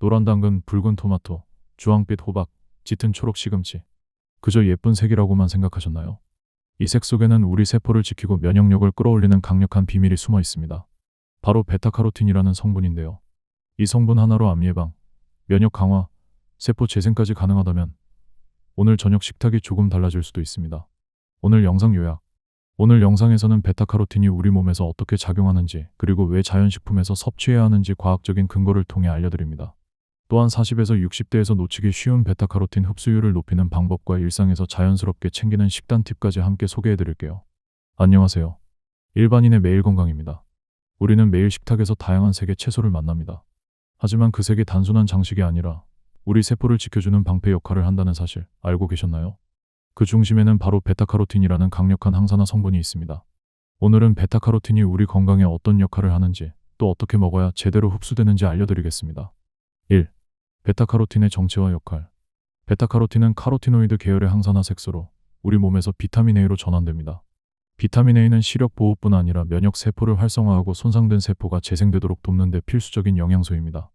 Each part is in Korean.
노란 당근, 붉은 토마토, 주황빛 호박, 짙은 초록 시금치. 그저 예쁜 색이라고만 생각하셨나요? 이 색 속에는 우리 세포를 지키고 면역력을 끌어올리는 강력한 비밀이 숨어 있습니다. 바로 베타카로틴이라는 성분인데요. 이 성분 하나로 암 예방, 면역 강화, 세포 재생까지 가능하다면 오늘 저녁 식탁이 조금 달라질 수도 있습니다. 오늘 영상 요약. 오늘 영상에서는 베타카로틴이 우리 몸에서 어떻게 작용하는지 그리고 왜 자연식품에서 섭취해야 하는지 과학적인 근거를 통해 알려드립니다. 또한 40에서 60대에서 놓치기 쉬운 베타카로틴 흡수율을 높이는 방법과 일상에서 자연스럽게 챙기는 식단 팁까지 함께 소개해드릴게요. 안녕하세요. 일반인의 매일 건강입니다. 우리는 매일 식탁에서 다양한 색의 채소를 만납니다. 하지만 그 색이 단순한 장식이 아니라 우리 세포를 지켜주는 방패 역할을 한다는 사실 알고 계셨나요? 그 중심에는 바로 베타카로틴이라는 강력한 항산화 성분이 있습니다. 오늘은 베타카로틴이 우리 건강에 어떤 역할을 하는지 또 어떻게 먹어야 제대로 흡수되는지 알려드리겠습니다. 1. 베타카로틴의 정체와 역할. 베타카로틴은 카로티노이드 계열의 항산화 색소로 우리 몸에서 비타민 A로 전환됩니다. 비타민 A는 시력 보호뿐 아니라 면역 세포를 활성화하고 손상된 세포가 재생되도록 돕는 데 필수적인 영양소입니다.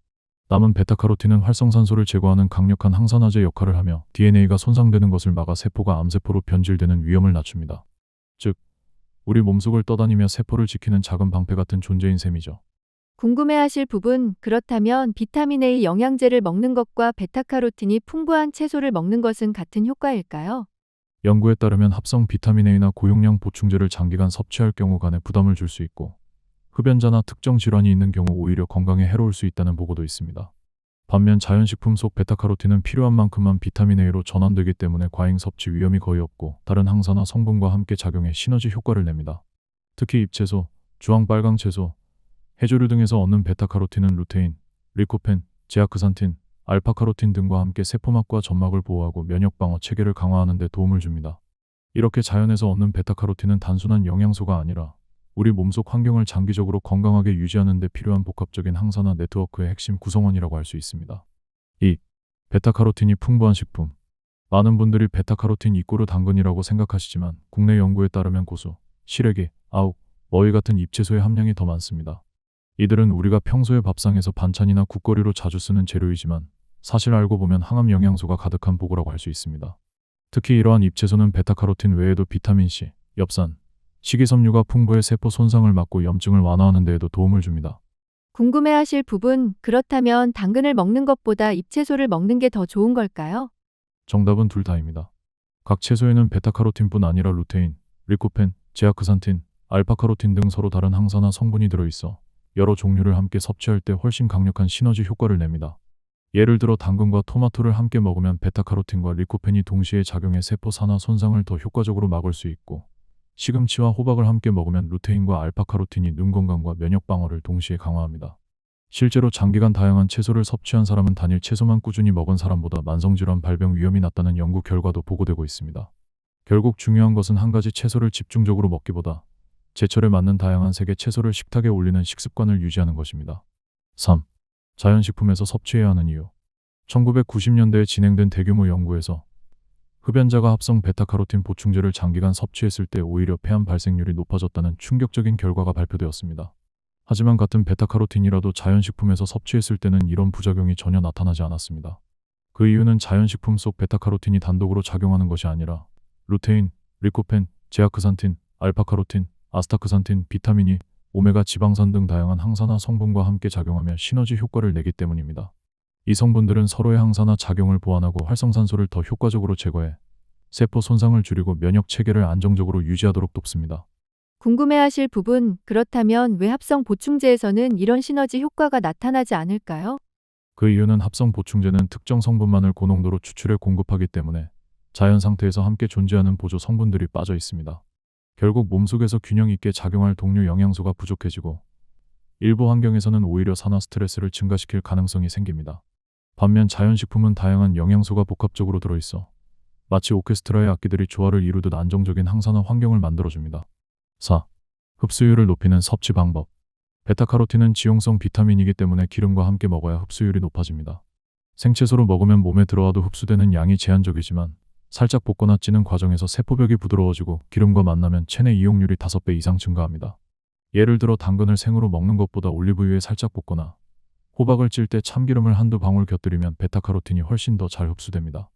남은 베타카로틴은 활성산소를 제거하는 강력한 항산화제 역할을 하며 DNA가 손상되는 것을 막아 세포가 암세포로 변질되는 위험을 낮춥니다. 즉, 우리 몸속을 떠다니며 세포를 지키는 작은 방패 같은 존재인 셈이죠. 궁금해하실 부분, 그렇다면 비타민 A 영양제를 먹는 것과 베타카로틴이 풍부한 채소를 먹는 것은 같은 효과일까요? 연구에 따르면 합성 비타민 A나 고용량 보충제를 장기간 섭취할 경우 간에 부담을 줄 수 있고 흡연자나 특정 질환이 있는 경우 오히려 건강에 해로울 수 있다는 보고도 있습니다. 반면 자연식품 속 베타카로틴은 필요한 만큼만 비타민 A로 전환되기 때문에 과잉 섭취 위험이 거의 없고 다른 항산화 성분과 함께 작용해 시너지 효과를 냅니다. 특히 잎채소, 주황 빨강 채소, 해조류 등에서 얻는 베타카로틴은 루테인, 리코펜, 제아크산틴, 알파카로틴 등과 함께 세포막과 점막을 보호하고 면역 방어 체계를 강화하는 데 도움을 줍니다. 이렇게 자연에서 얻는 베타카로틴은 단순한 영양소가 아니라 우리 몸속 환경을 장기적으로 건강하게 유지하는 데 필요한 복합적인 항산화 네트워크의 핵심 구성원이라고 할 수 있습니다. 2. 베타카로틴이 풍부한 식품. 많은 분들이 베타카로틴 이꼬르 당근이라고 생각하시지만 국내 연구에 따르면 고수, 시래기, 아욱, 머위 같은 잎채소의 함량이 더 많습니다. 이들은 우리가 평소에 밥상에서 반찬이나 국거리로 자주 쓰는 재료이지만 사실 알고 보면 항암 영양소가 가득한 보고라고 할 수 있습니다. 특히 이러한 잎채소는 베타카로틴 외에도 비타민C, 엽산, 식이섬유가 풍부해 세포 손상을 막고 염증을 완화하는 데에도 도움을 줍니다. 궁금해하실 부분, 그렇다면 당근을 먹는 것보다 잎채소를 먹는 게 더 좋은 걸까요? 정답은 둘 다입니다. 각 채소에는 베타카로틴뿐 아니라 루테인, 리코펜, 제아크산틴, 알파카로틴 등 서로 다른 항산화 성분이 들어있어 여러 종류를 함께 섭취할 때 훨씬 강력한 시너지 효과를 냅니다. 예를 들어 당근과 토마토를 함께 먹으면 베타카로틴과 리코펜이 동시에 작용해 세포 산화 손상을 더 효과적으로 막을 수 있고 시금치와 호박을 함께 먹으면 루테인과 알파카로틴이 눈 건강과 면역 방어를 동시에 강화합니다. 실제로 장기간 다양한 채소를 섭취한 사람은 단일 채소만 꾸준히 먹은 사람보다 만성질환 발병 위험이 낮다는 연구 결과도 보고되고 있습니다. 결국 중요한 것은 한 가지 채소를 집중적으로 먹기보다 제철에 맞는 다양한 색의 채소를 식탁에 올리는 식습관을 유지하는 것입니다. 3. 자연식품에서 섭취해야 하는 이유. 1990년대에 진행된 대규모 연구에서 흡연자가 합성 베타카로틴 보충제를 장기간 섭취했을 때 오히려 폐암 발생률이 높아졌다는 충격적인 결과가 발표되었습니다. 하지만 같은 베타카로틴이라도 자연식품에서 섭취했을 때는 이런 부작용이 전혀 나타나지 않았습니다. 그 이유는 자연식품 속 베타카로틴이 단독으로 작용하는 것이 아니라 루테인, 리코펜, 제아크산틴, 알파카로틴, 아스타크산틴, 비타민이 오메가 지방산 등 다양한 항산화 성분과 함께 작용하며 시너지 효과를 내기 때문입니다. 이 성분들은 서로의 항산화 작용을 보완하고 활성산소를 더 효과적으로 제거해 세포 손상을 줄이고 면역 체계를 안정적으로 유지하도록 돕습니다. 궁금해하실 부분, 그렇다면 왜 합성 보충제에서는 이런 시너지 효과가 나타나지 않을까요? 그 이유는 합성 보충제는 특정 성분만을 고농도로 추출해 공급하기 때문에 자연 상태에서 함께 존재하는 보조 성분들이 빠져 있습니다. 결국 몸속에서 균형 있게 작용할 동료 영양소가 부족해지고 일부 환경에서는 오히려 산화 스트레스를 증가시킬 가능성이 생깁니다. 반면 자연식품은 다양한 영양소가 복합적으로 들어있어 마치 오케스트라의 악기들이 조화를 이루듯 안정적인 항산화 환경을 만들어줍니다. 4. 흡수율을 높이는 섭취 방법. 베타카로틴은 지용성 비타민이기 때문에 기름과 함께 먹어야 흡수율이 높아집니다. 생채소로 먹으면 몸에 들어와도 흡수되는 양이 제한적이지만 살짝 볶거나 찌는 과정에서 세포벽이 부드러워지고 기름과 만나면 체내 이용률이 5배 이상 증가합니다. 예를 들어 당근을 생으로 먹는 것보다 올리브유에 살짝 볶거나 호박을 찔 때 참기름을 한두 방울 곁들이면 베타카로틴이 훨씬 더 잘 흡수됩니다.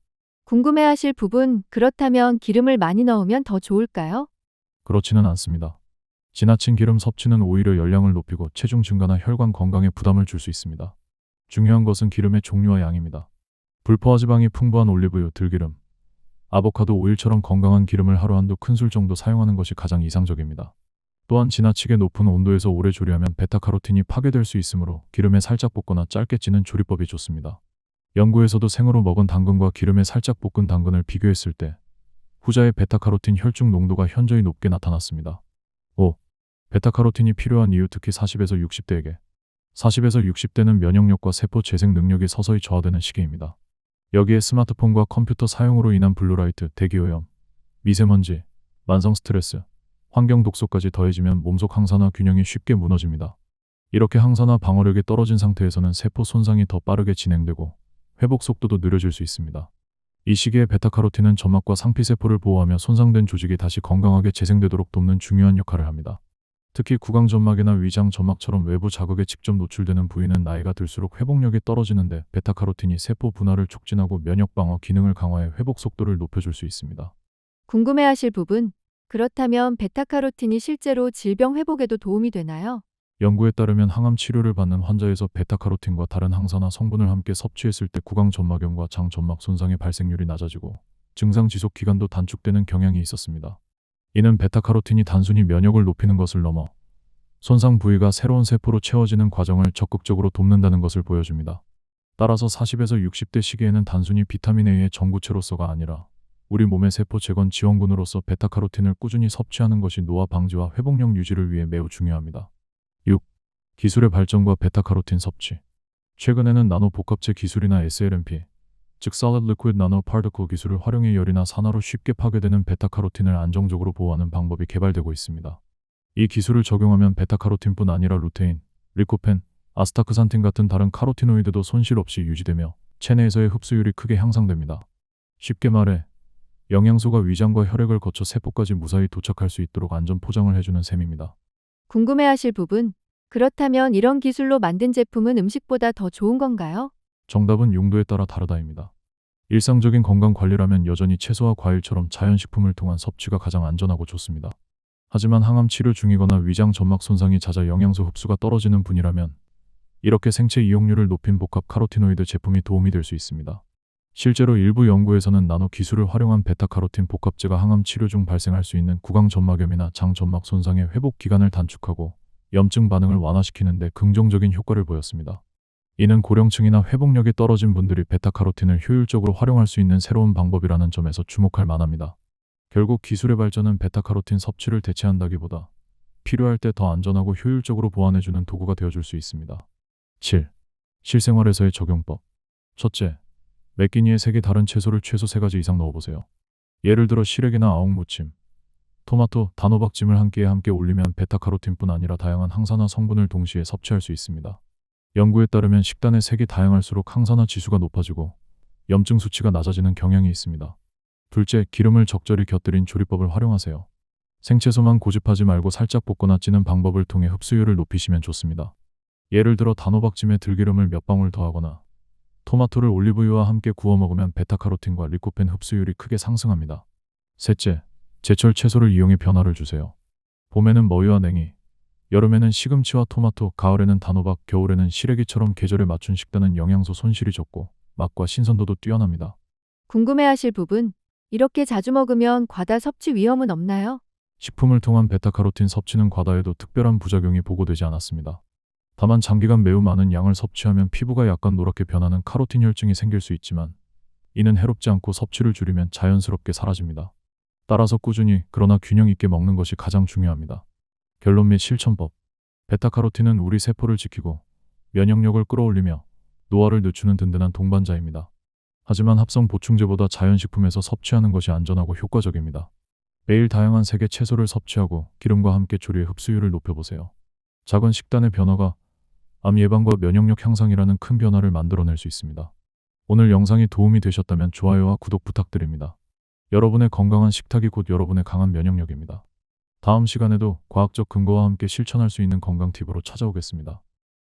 궁금해하실 부분, 그렇다면 기름을 많이 넣으면 더 좋을까요? 그렇지는 않습니다. 지나친 기름 섭취는 오히려 열량을 높이고 체중 증가나 혈관 건강에 부담을 줄 수 있습니다. 중요한 것은 기름의 종류와 양입니다. 불포화 지방이 풍부한 올리브유, 들기름, 아보카도 오일처럼 건강한 기름을 하루 한두 큰술 정도 사용하는 것이 가장 이상적입니다. 또한 지나치게 높은 온도에서 오래 조리하면 베타카로틴이 파괴될 수 있으므로 기름에 살짝 볶거나 짧게 찌는 조리법이 좋습니다. 연구에서도 생으로 먹은 당근과 기름에 살짝 볶은 당근을 비교했을 때 후자의 베타카로틴 혈중 농도가 현저히 높게 나타났습니다. 5. 베타카로틴이 필요한 이유 특히 40에서 60대에게 40에서 60대는 면역력과 세포 재생 능력이 서서히 저하되는 시기입니다. 여기에 스마트폰과 컴퓨터 사용으로 인한 블루라이트, 대기오염, 미세먼지, 만성 스트레스, 환경 독소까지 더해지면 몸속 항산화 균형이 쉽게 무너집니다. 이렇게 항산화 방어력이 떨어진 상태에서는 세포 손상이 더 빠르게 진행되고 회복 속도도 느려질 수 있습니다. 이 시기에 베타카로틴은 점막과 상피세포를 보호하며 손상된 조직이 다시 건강하게 재생되도록 돕는 중요한 역할을 합니다. 특히 구강점막이나 위장 점막처럼 외부 자극에 직접 노출되는 부위는 나이가 들수록 회복력이 떨어지는데 베타카로틴이 세포 분할을 촉진하고 면역 방어 기능을 강화해 회복 속도를 높여줄 수 있습니다. 궁금해하실 부분, 그렇다면 베타카로틴이 실제로 질병 회복에도 도움이 되나요? 연구에 따르면 항암 치료를 받는 환자에서 베타카로틴과 다른 항산화 성분을 함께 섭취했을 때 구강 점막염과 장 점막 손상의 발생률이 낮아지고 증상 지속 기간도 단축되는 경향이 있었습니다. 이는 베타카로틴이 단순히 면역을 높이는 것을 넘어 손상 부위가 새로운 세포로 채워지는 과정을 적극적으로 돕는다는 것을 보여줍니다. 따라서 40에서 60대 시기에는 단순히 비타민 A의 전구체로서가 아니라 우리 몸의 세포 재건 지원군으로서 베타카로틴을 꾸준히 섭취하는 것이 노화 방지와 회복력 유지를 위해 매우 중요합니다. 6. 기술의 발전과 베타카로틴 섭취. 최근에는 나노 복합체 기술이나 SLMP, 즉 Solid Liquid Nanoparticle 기술을 활용해 열이나 산화로 쉽게 파괴되는 베타카로틴을 안정적으로 보호하는 방법이 개발되고 있습니다. 이 기술을 적용하면 베타카로틴뿐 아니라 루테인, 리코펜, 아스타크산틴 같은 다른 카로티노이드도 손실 없이 유지되며 체내에서의 흡수율이 크게 향상됩니다. 쉽게 말해 영양소가 위장과 혈액을 거쳐 세포까지 무사히 도착할 수 있도록 안전 포장을 해주는 셈입니다. 궁금해하실 부분, 그렇다면 이런 기술로 만든 제품은 음식보다 더 좋은 건가요? 정답은 용도에 따라 다르다입니다. 일상적인 건강 관리라면 여전히 채소와 과일처럼 자연식품을 통한 섭취가 가장 안전하고 좋습니다. 하지만 항암 치료 중이거나 위장 점막 손상이 잦아 영양소 흡수가 떨어지는 분이라면 이렇게 생체 이용률을 높인 복합 카로티노이드 제품이 도움이 될 수 있습니다. 실제로 일부 연구에서는 나노 기술을 활용한 베타카로틴 복합제가 항암 치료 중 발생할 수 있는 구강 점막염이나 장 점막 손상의 회복 기간을 단축하고 염증 반응을 완화시키는 데 긍정적인 효과를 보였습니다. 이는 고령층이나 회복력이 떨어진 분들이 베타카로틴을 효율적으로 활용할 수 있는 새로운 방법이라는 점에서 주목할 만합니다. 결국 기술의 발전은 베타카로틴 섭취를 대체한다기보다 필요할 때 더 안전하고 효율적으로 보완해주는 도구가 되어줄 수 있습니다. 7. 실생활에서의 적용법. 첫째, 매끼니에 색이 다른 채소를 최소 3가지 이상 넣어보세요. 예를 들어 시래기나 아웅무침, 토마토, 단호박찜을 한 끼에 함께 올리면 베타카로틴뿐 아니라 다양한 항산화 성분을 동시에 섭취할 수 있습니다. 연구에 따르면 식단의 색이 다양할수록 항산화 지수가 높아지고 염증 수치가 낮아지는 경향이 있습니다. 둘째, 기름을 적절히 곁들인 조리법을 활용하세요. 생채소만 고집하지 말고 살짝 볶거나 찌는 방법을 통해 흡수율을 높이시면 좋습니다. 예를 들어 단호박찜에 들기름을 몇 방울 더하거나 토마토를 올리브유와 함께 구워 먹으면 베타카로틴과 리코펜 흡수율이 크게 상승합니다. 셋째, 제철 채소를 이용해 변화를 주세요. 봄에는 머위와 냉이, 여름에는 시금치와 토마토, 가을에는 단호박, 겨울에는 시래기처럼 계절에 맞춘 식단은 영양소 손실이 적고 맛과 신선도도 뛰어납니다. 궁금해하실 부분, 이렇게 자주 먹으면 과다 섭취 위험은 없나요? 식품을 통한 베타카로틴 섭취는 과다에도 특별한 부작용이 보고되지 않았습니다. 다만 장기간 매우 많은 양을 섭취하면 피부가 약간 노랗게 변하는 카로틴 혈증이 생길 수 있지만 이는 해롭지 않고 섭취를 줄이면 자연스럽게 사라집니다. 따라서 꾸준히 그러나 균형 있게 먹는 것이 가장 중요합니다. 결론 및 실천법. 베타카로틴은 우리 세포를 지키고 면역력을 끌어올리며 노화를 늦추는 든든한 동반자입니다. 하지만 합성 보충제보다 자연식품에서 섭취하는 것이 안전하고 효과적입니다. 매일 다양한 색의 채소를 섭취하고 기름과 함께 조리해 흡수율을 높여보세요. 작은 식단의 변화가 암 예방과 면역력 향상이라는 큰 변화를 만들어낼 수 있습니다. 오늘 영상이 도움이 되셨다면 좋아요와 구독 부탁드립니다. 여러분의 건강한 식탁이 곧 여러분의 강한 면역력입니다. 다음 시간에도 과학적 근거와 함께 실천할 수 있는 건강 팁으로 찾아오겠습니다.